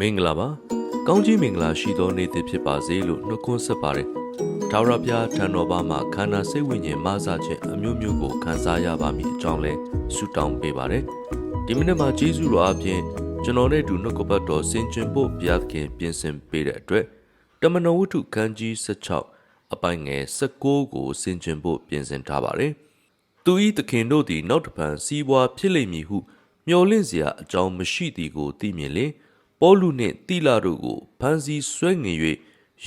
မင်္ဂလာပါကောင်းကြီးမင်္ဂလာရှိသောနေ့တစ်ဖြစ်ပါစေလို့နှုတ်ခွန်းဆက်ပါတယ်ထာဝရဘုရားထံတော်ဘာမှာခန္ဓာစိတ်ဝိညာဉ်မဆခြင်းအမျိုးမျိုးကိုခံစားရပါမည်အကြောင်းလဲဆုတောင်းပေးပါတယ်ဒီမိနစ်မှာဂျေဇုတော်အပြင်ကျွန်တော်နဲ့အတူနှုတ်ကပတ်တော်ဆင်ခြင်ဖို့ဘုရားသခင်ပြင်ဆင်ပေးတဲ့အတွက်တမန်တော်ဝတ္ထုခန်းကြီး16အပိုင်းငယ်16ကိုဆင်ခြင်ဖို့ပြင်ဆင်ထားပါတယ်သူဤသခင်တို့သည်နောက်တစ်ဖန်စီးပွားဖြစ်လိမ့်မည်ဟုမျှော်လင့်စရာအကြောင်းမရှိသည်ကိုသိမြင်လျှင် ပေါလုနှင့်တိလာတို့ကိုဖမ်းဆီးဆွဲငင်၍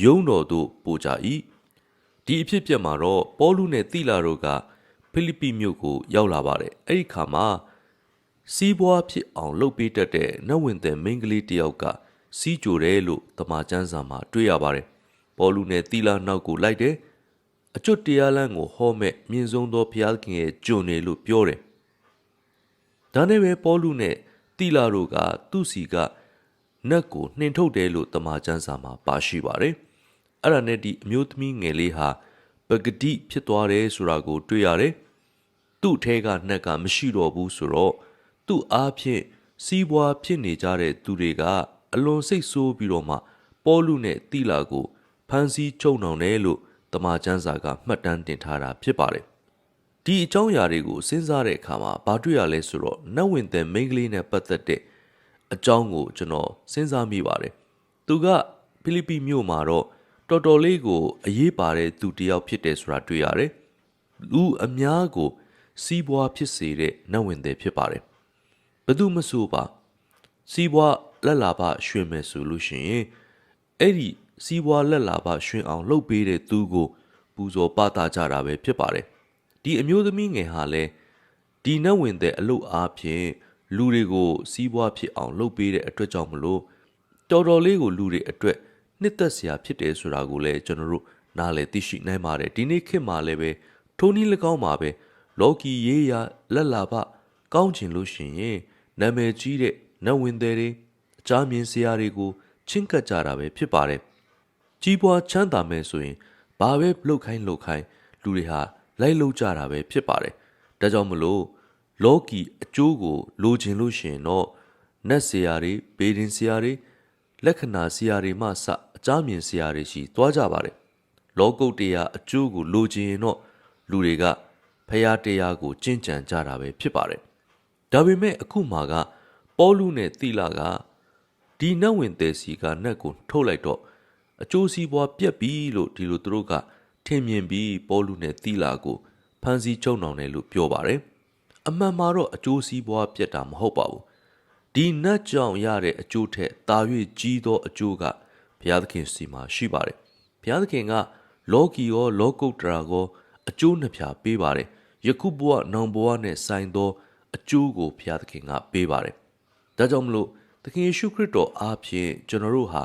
ယုံတော်သို့ပို့ကြ၏ဒီအဖြစ်ပြက်မှာတော့ပေါလုနှင့်တိလာတို့ကဖိလိပ္ပိမြို့ကိုရောက်လာပါတယ်အဲ့ဒီခါမှာစီးပွားဖြစ်အောင်လုပ်ပေးတတ်တဲ့နတ်ဝင်တဲ့မိန်းကလေးတစ်ယောက်ကစီးကြိုတယ်လို့တမန်ကျမ်းစာမှာတွေ့ရပါတယ်ပေါလုနဲ့တိလာနောက်ကိုလိုက်တယ်အကျွတ်တရားလမ်းကိုဟောမဲ့မြင့်ဆုံးသောဘုရားသခင်ရဲ့ကြုံတယ်လို့ပြောတယ်ဒါနဲ့ပဲပေါလုနဲ့တိလာတို့ကသူ့စီက နတ်ကိုနှင်ထုတ်တယ်လို့တမန်ကျမ်းစာမှာပါရှိပါတယ်အဲ့ဒါနဲ့ဒီအမျိုးသမီးငယ်လေးဟာပဂတိဖြစ်သွားတယ်ဆိုတာကို တွေ့ရတယ်သူ့ထဲကနှက်ကမရှိတော့ဘူးဆိုတော့သူ့အားဖြင့်စီးပွားဖြစ်နေကြတဲ့သူတွေကအလွန်စိတ်ဆိုးပြီးတော့မှပေါလုနဲ့တိလာကိုဖမ်းဆီးချုပ်နှောင်တယ်လို့တမန်ကျမ်းစာကမှတ်တမ်းတင်ထားတာဖြစ်ပါတယ်ဒီအကြောင်းအရာတွေကိုစဉ်းစားတဲ့အခါမှာဘာတွေ့ရလဲဆိုတော့နတ်ဝင်တဲ့မိန်းကလေးနဲ့ပတ်သက်တဲ့ အကြောင်းကိုကျွန်တော်စဉ်းစားမိပါတယ်သူကဖိလိပ္ပိမြို့မှာတော့တော်တော်လေးကိုအရေးပါတဲ့သူတစ်ယောက်ဖြစ်တယ်ဆိုတာတွေ့ရတယ်လူအများကိုစီးပွားဖြစ်စေတဲ့နတ်ဝင်တဲ့ဖြစ်ပါတယ်ဘယ်သူမဆိုပါစီးပွားလက်လာပရွှင်မယ်ဆိုလို့ရှိရင်အဲ့ဒီစီးပွားလက်လာပရွှင်အောင်လုပ်ပေးတဲ့သူကိုပူဇော်ပသကြတာပဲဖြစ်ပါတယ်ဒီအမျိုးသမီးငယ်ဟာလည်းဒီနတ်ဝင်တဲ့အလုတ်အားဖြင့် လူတွေကိုစီးပွားဖြစ်အောင် လုပ်ပေးတဲ့အတွက်ကြောင့်မလို့တော်တော်လေးကိုလူတွေအတွက်နှစ်သက်စရာဖြစ်တယ်ဆိုတာကိုလည်းကျွန်တော်တို့နားလည်သိရှိနိုင်ပါတယ်ဒီနေ့ခေတ်မှာလည်းပဲထိုနည်း၎င်းမှာပဲလော်ကီရေးရလက်လာပကောင်းချင်လို့ရှိရင်နာမည်ကြီးတဲ့နတ်ဝင်တွေတွေအကြမြင်စရာတွေကိုချင်းကပ်ကြတာပဲဖြစ်ပါတယ်ကြီးပွားချမ်းသာမယ်ဆိုရင်ဘာပဲလှုပ်ခိုင်းလှုပ်ခိုင်းလူတွေဟာလိုက်လှုပ်ကြတာပဲဖြစ်ပါတယ်ဒါကြောင့်မလို့ လော်ကီအကျိုးကို လိုချင်လို့ရှိရင်တော့နတ်စရာတွေဘေးဒင်စရာတွေလက္ခဏာစရာတွေမှစအကြမြင်စရာတွေရှိသွားကြပါတယ်လောကုတ်တရားအကျိုးကိုလိုချင်ရင်တော့လူတွေကဖရာတရားကိုကျင့်ကြံကြတာပဲဖြစ်ပါတယ်ဒါပေမဲ့အခုမှကပေါလုနဲ့တိလာကဒီနတ်ဝင်တဲ့စီကနတ်ကိုထုတ်လိုက်တော့အကျိုးစီးပွားပြက်ပြီလို့ဒီလိုသူတို့ကထင်မြင်ပြီးပေါလုနဲ့တိလာကိုဖမ်းဆီးချုပ်နှောင်တယ်လို့ပြောပါတယ် အမှန်မှာတော့အကျိုးစီးပွားပြက်တာမဟုတ်ပါဘူးဒီနတ်ကြောင့်ရတဲ့အကျိုးထက်တာ၍ကြီးသောအကျိုးကဘုရားသခင်စီမှာရှိပါတယ်ဘုရားသခင်ကလောကီရောလောကုတ္တရာရောအကျိုးနှစ်ဖြာပေးပါတယ်ယခုဘဝနောင်ဘဝနဲ့ဆိုင်သောအကျိုးကိုဘုရားသခင်ကပေးပါတယ်ဒါကြောင့်မလို့သခင်ယေရှုခရစ်တော်အားဖြင့်ကျွန်တော်တို့ဟာ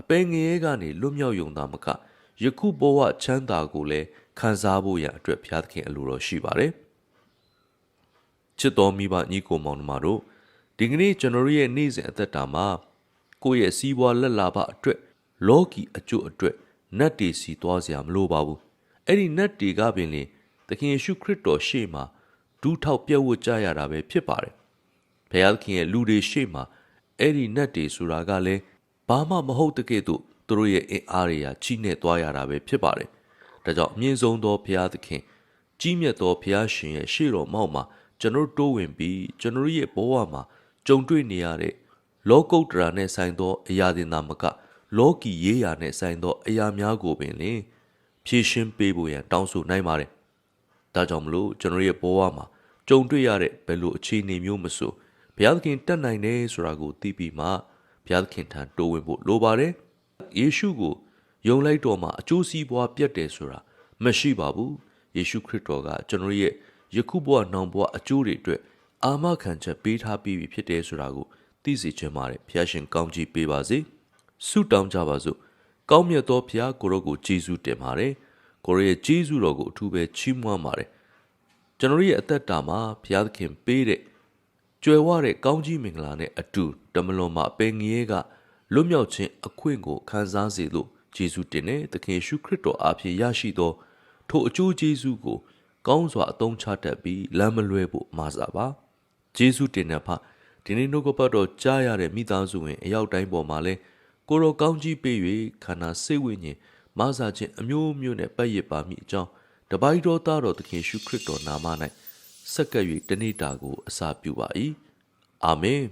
အပင်ငရဲကနေလွတ်မြောက်ယုံသားမကယခုဘဝချမ်းသာကိုလည်းခံစားဖို့ရန်အတွက်ဘုရားသခင်အလိုတော်ရှိပါတယ် ချစ်တော်မိဘညီကိုမောင်နှမတို့ဒီကနေ့ကျွန်တော်ရဲ့နေ့စဉ်အသက်တာမှာကိုယ့်ရဲ့စီးပွားလက်လာပအတွက်လောကီအကျိုးအတွက်နတ်တီစီသွားစရာမလိုပါဘူးအဲ့ဒီနတ်တီကပင်လေသခင်ယေရှုခရစ်တော်ရှေ့မှာဒူးထောက်ပြတ်ဝတ်ကြရတာပဲဖြစ်ပါတယ်ဘုရားသခင်ရဲ့လူတွေရှေ့မှာအဲ့ဒီနတ်တီဆိုတာကလည်းဘာမှမဟုတ်တဲ့ကဲ့သို့သူတို့ရဲ့အင်အားတွေဟာချိနဲ့သွားရတာပဲဖြစ်ပါတယ်ဒါကြောင့်အမြင့်ဆုံးသောဘုရားသခင်ကြီးမြတ်သောဘုရားရှင်ရဲ့ရှေ့တော်မောက်မှာ ကျွန်တော်တိုးဝင်ပြီးကျွန်တော်ရဲ့ဘဝမှာကြုံတွေ့နေရတဲ့လောကုတ္တရာနဲ့ဆိုင်သော အရာတင်သာမက လောကီရေးရာနဲ့ဆိုင်သော အရာများကိုပင်လင်ဖြည့်ရှင်းပေးဖို့ရန်တောင်းဆိုနိုင်ပါတယ်။ဒါကြောင့်မလို့ကျွန်တော်ရဲ့ဘဝမှာကြုံတွေ့ရတဲ့ဘယ်လိုအခြေအနေမျိုးမဆိုဘုရားသခင်တတ်နိုင်တယ်ဆိုတာကိုသိပြီးမှဘုရားသခင်ထံတိုးဝင်ဖို့လိုပါတယ်။ယေရှုကိုယုံလိုက်တော့မှအကျိုးစီးပွားပြတ်တယ်ဆိုတာမရှိပါဘူး။ယေရှုခရစ်တော်ကကျွန်တော်ရဲ့ ယခုဘဝနောင်ဘဝအကျိုးတွေအတွက်အာမခံချက်ပေးထားပြီးပြီဖြစ်တယ်ဆိုတာကိုသိစေချင်ပါတယ်ဖျားရှင်ကောင်းကြီးပေးပါစေဆုတောင်းကြပါစို့ကောင်းမြတ်သောဖျားကိုရောကိုကျေးဇူးတင်ပါတယ်ကိုရောရဲ့ကျေးဇူးတော်ကိုအထူးပဲချီးမွမ်းပါတယ်ကျွန်တော်ရဲ့အသက်တာမှာဖျားသခင်ပေးတဲ့ကြွယ်ဝတဲ့ကောင်းကြီးမင်္ဂလာနဲ့အတူတမလွန်မှာပင်ငရဲကလွတ်မြောက်ခြင်းအခွင့်ကိုခံစားစေလို့ယေရှုတင်တဲ့သခင်ယေရှုခရစ်တော်အားဖြင့်ရရှိသောထိုအကျိုးကျေးဇူးကို ကောင်းစွာအသုံးချတတ်ပြီးလမ်းမလွဲဖို့မှာစားပါဂျေစုတင်တဲ့ဖဒီနေ့နှုတ်ကပတ်တော်ကြားရတဲ့မိသားစုဝင်အရောက်တိုင်းပေါ်မှာလဲကိုရောကောင်းကြီးပေး၍ခန္ဓာစိတ်ဝိညာဉ်မဆာခြင်းအမျိုးမျိုးနဲ့ပတ်ရစ်ပါမိအကြောင်းတပိုက်တော်သားတော်သခင်ရှုခရစ်တော်နာမ၌ဆက်ကပ်၍တနေ့တာကိုအစာပြုပါ၏အာမင်